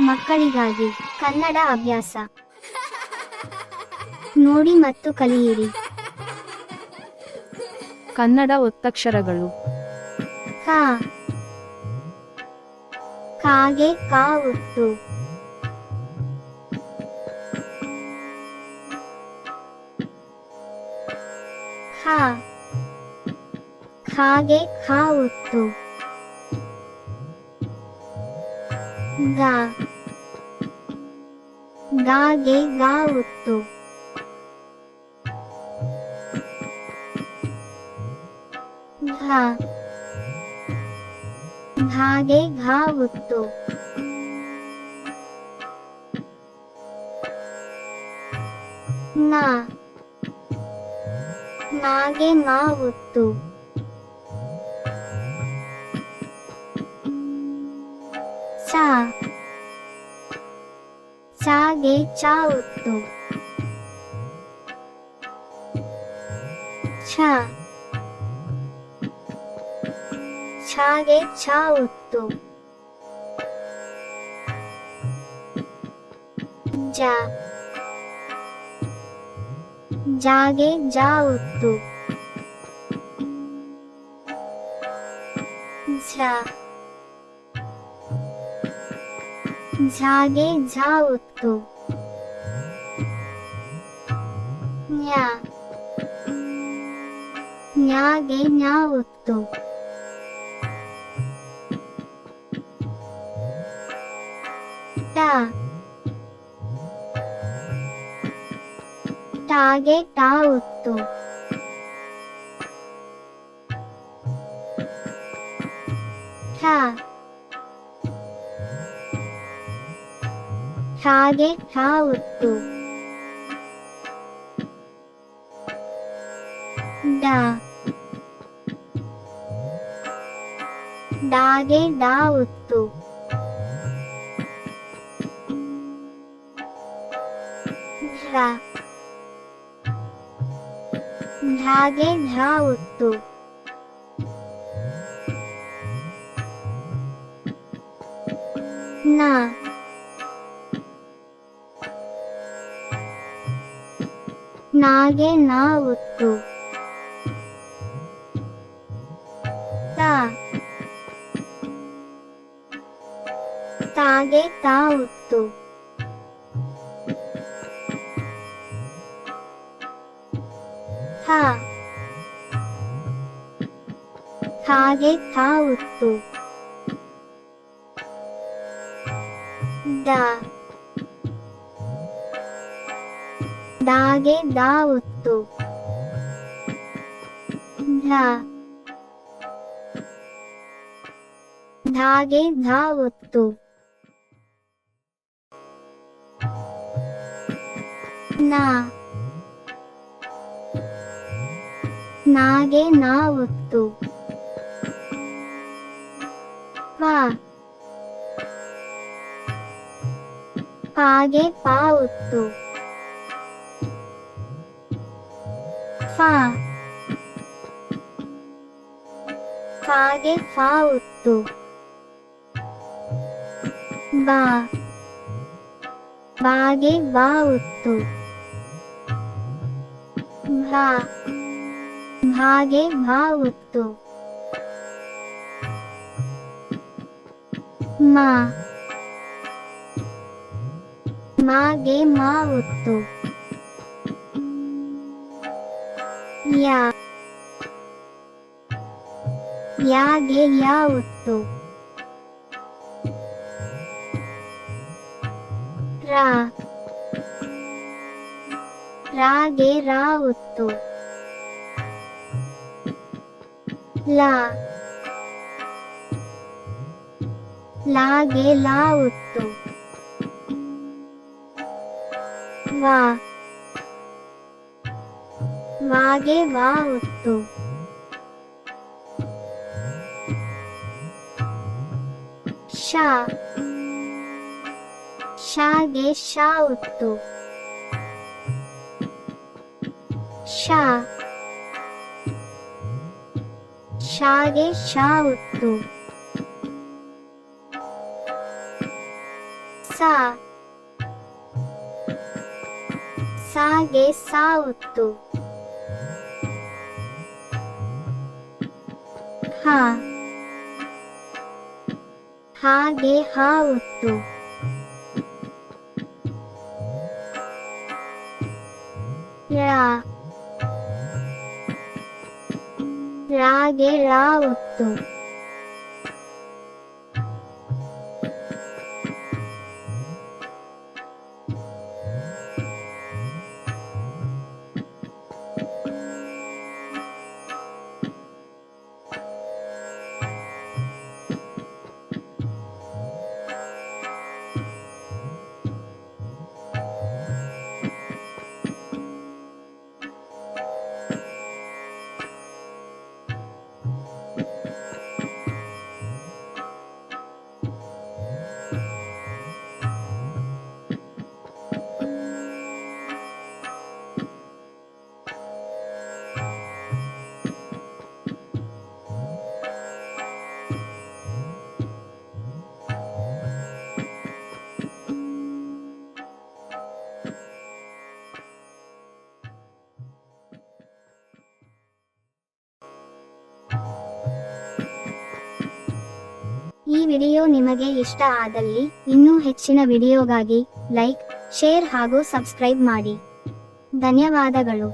ಮಕ್ಕಳಿಗಾಗಿ ಕನ್ನಡ ಅಭ್ಯಾಸ. ನೋಡಿ ಮತ್ತು ಕಲಿಯಿರಿ. ಕನ್ನಡ ಒತ್ತಕ್ಷರಗಳು. ಹಾ ಕಾಗೆ ಕಾ ಉತ್ತು ಹಾಗೆ ಖಾಗೆ ಖಾ গা। গা গে, গা উত্তর ঘা। ঘা গে, ঘা উত্তর না। না গে, না উত্তর চা চা গে, চা উত্তর ছা ছা গে ছা উত্তর যা। জাগে যা উত্তর যা। ঝাগে ঝা উত্তু nya nya ge nya uttu ta ta ge ta uttu ta ಠಾಗೆ ಠಾ ಉತ್ತು ಡ ಡಾಗೆ ಡಾ ಉತ್ತು ಢ ಢಾಗೆ ಢಾ ಉತ್ತು ನ నాగే నా ఉత్తు తాగే తా ఉత్తు తాగే తా ఉత్తు దా ಉತ್ತು ಡ ಡಾಗೆ ಡಾ ಉತ್ತು ಢ ಢಾಗೆ ಧಾ ಉತ್ತು ನ ನಾಗೆ ನಾ ಉತ್ತು ಪ ಪಾಗೆ ಪಾ ಉತ್ತು ফা ফাগে ফা উত্তু বা বাগে বা উত্তু ভা ভাগে ভা উত্তু মা মাগে মা উত্তু या यागे या उत्तो रा रागे रा उत्तो ला लागे ला उत्तो वा ವಾಗೆ ವಾ ಉತ್ತು ಶಾ ಶಾಗೆ ಶಾ ಉತ್ತು ಶಾ ಶಾಗೆ ಶಾ ಉತ್ತು ಸ ಸಾ ಸಾಗೆ হা। হা গে হা উত্তর রা। রা গে রা উত্তর ಈ ವಿಡಿಯೋ ನಿಮಗೆ ಇಷ್ಟ ಆದಲ್ಲಿ ಇನ್ನೂ ಹೆಚ್ಚಿನ ವಿಡಿಯೋಗಾಗಿ ಲೈಕ್ ಶೇರ್ ಹಾಗೂ ಸಬ್ಸ್ಕ್ರೈಬ್ ಮಾಡಿ. ಧನ್ಯವಾದಗಳು.